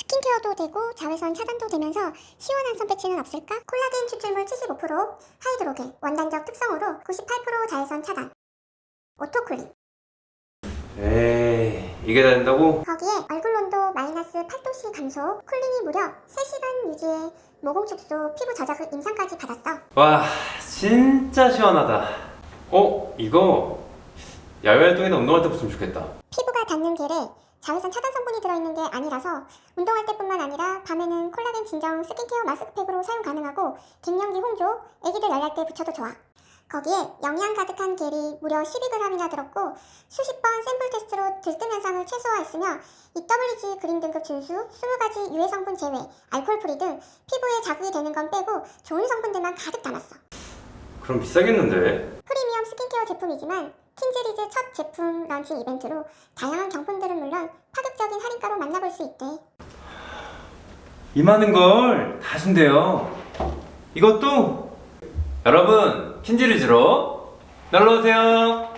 스킨케어도 되고 자외선 차단도 되면서 시원한 선배치는 없을까? 콜라겐 추출물 75% 하이드로겔 원단적 특성으로 98% 자외선 차단 오토쿨링 에이 이게 다 된다고? 거기에 얼굴 온도 마이너스 8도씨 감소 쿨링이 무려 3시간 유지에 모공 축소 피부 저작 후 임상까지 받았어 와 진짜 시원하다 어? 이거 야외 활동이나 운동할 때 붙으면 좋겠다 피부가 닿는 겔에 자외선 차단 성분이 들어있는 게 아니라서 운동할 때뿐만 아니라 밤에는 콜라겐 진정 스킨케어 마스크팩으로 사용 가능하고 갱년기 홍조, 애기들 열날 때 붙여도 좋아. 거기에 영양 가득한 겔이 무려 12g이나 들었고 수십 번 샘플 테스트로 들뜸 현상을 최소화했으며 EWG 그린 등급 준수, 20가지 유해 성분 제외, 알코올 프리 등 피부에 자극이 되는 건 빼고 좋은 성분들만 가득 담았어. 그럼 비싸겠는데? 프리미엄 스킨케어 제품이지만 틴즈리즈 첫 제품 런칭 이벤트로 다양한 경품들은 물론 파격적인 할인가로 만나볼 수 있대. 이 많은 걸다 준대요. 이것도 여러분 킨지리즈로 놀러 오세요